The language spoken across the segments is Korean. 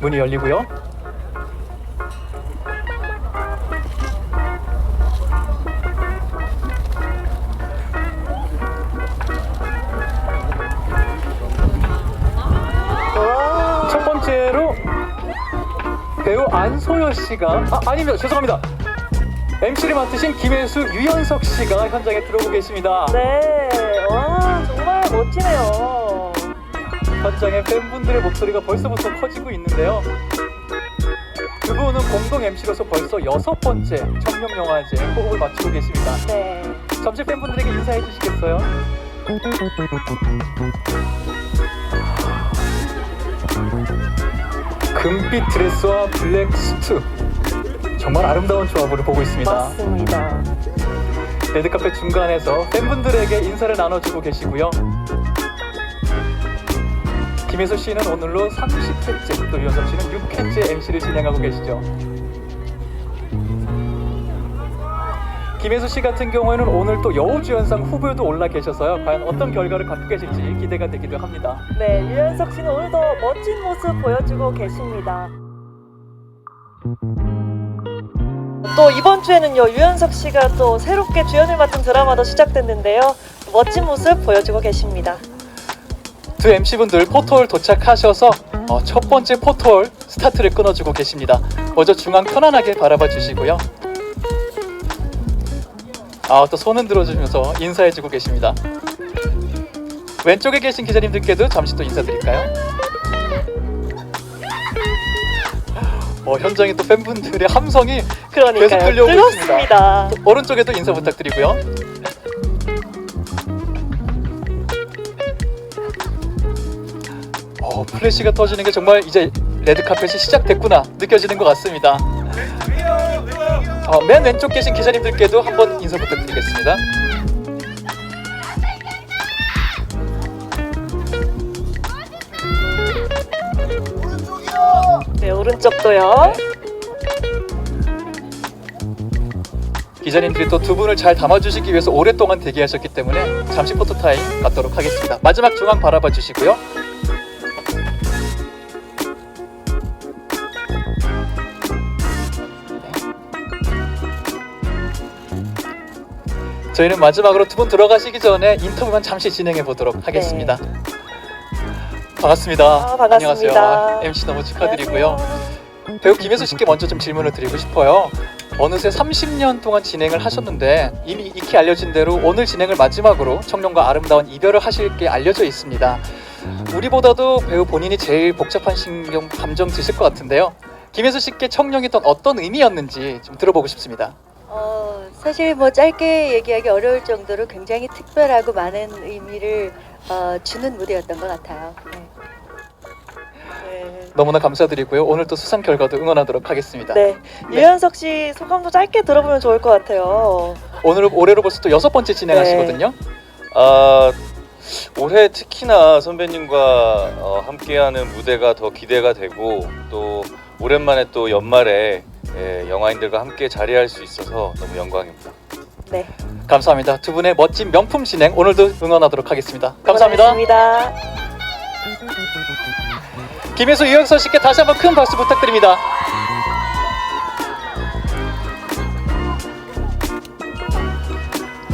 문이 열리고요. 와. 첫 번째로 배우 안소연 씨가 아, 아닙니다 죄송합니다 MC를 맡으신 김혜수 유연석 씨가 현장에 들어오고 계십니다 네. 와, 정말 멋지네요. 현장에 팬분들의 목소리가 벌써부터 커지고 있는데요 두 분은 공동 MC로서 벌써 여섯 번째 청룡 영화제 호흡을 맞추고 계십니다 네. 잠시 팬분들에게 인사해 주시겠어요? 금빛 드레스와 블랙 수트 정말 아름다운 조합으로 보고 있습니다. 맞습니다. 레드카펫 중간에서 팬분들에게 인사를 나눠주고 계시고요. 김혜수 씨는 오늘로 30회째, 또 유현석 씨는 6회째 MC를 진행하고 계시죠. 김혜수 씨 같은 경우에는 오늘 또 여우주연상 후보에도 올라 계셔서요. 과연 어떤 결과를 갖고 계실지 기대가 되기도 합니다. 네, 유연석 씨는 오늘도 멋진 모습 보여주고 계십니다. 또 이번 주에는요, 유연석 씨가 또 새롭게 주연을 맡은 드라마도 시작됐는데요. 멋진 모습 보여주고 계십니다. 두 MC분들 포토홀 도착하셔서 어, 첫 번째 포토홀 스타트를 끊어주고 계십니다. 먼저 중앙 편안하게 바라봐 주시고요. 아, 또 손은 들어주면서 인사해주고 계십니다. 왼쪽에 계신 기자님들께도 잠시 또 인사드릴까요? 어, 현장에 또 팬분들의 함성이 그러니까요. 계속 들려오고 뜨겁습니다. 오른쪽에도 인사 부탁드리고요. 어, 플래시가 터지는 게 정말 이제 레드 카펫이 시작됐구나 느껴지는 것 같습니다. 어, 맨 왼쪽 계신 기자님들께도 한번 인사 부탁드리겠습니다. 네, 오른쪽도요. 기자님들이 또 두 분을 잘 담아주시기 위해서 오랫동안 대기하셨기 때문에 잠시 포토타임 갖도록 하겠습니다. 마지막 중앙 바라봐 주시고요. 저희는 마지막으로 두 분 들어가시기 전에 인터뷰만 잠시 진행해 보도록 하겠습니다. 반갑습니다. 아, 반갑습니다. 안녕하세요. 아, MC 너무 축하드리고요. 배우 김혜수 씨께 먼저 좀 질문을 드리고 싶어요. 어느새 30년 동안 진행을 하셨는데 이미 익히 알려진 대로 오늘 진행을 마지막으로 청룡과 아름다운 이별을 하실 게 알려져 있습니다. 우리보다도 배우 본인이 제일 복잡한 신경 감정 드실 것 같은데요. 김혜수 씨께 청룡이 던 어떤 의미였는지 좀 들어보고 싶습니다. 어, 사실 뭐 짧게 얘기하기 어려울 정도로 굉장히 특별하고 많은 의미를 어, 주는 무대였던 것 같아요. 네. 네. 너무나 감사드리고요. 오늘 또 수상 결과도 응원하도록 하겠습니다. 네, 유연석 씨 소감도 짧게 들어보면 좋을 것 같아요. 오늘 올해로 벌써 또 여섯 번째 진행하시거든요. 아 올해 특히나 선배님과 어, 함께하는 무대가 더 기대가 되고 또 오랜만에 또 연말에 예, 영화인들과 함께 자리할 수 있어서 너무 영광입니다. 네, 감사합니다. 두 분의 멋진 명품 진행 오늘도 응원하도록 하겠습니다. 감사합니다. 김혜수 이영선 씨께 다시 한번 큰 박수 부탁드립니다.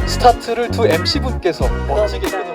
스타트를 두 MC 분께서 멋지게 그러니까요.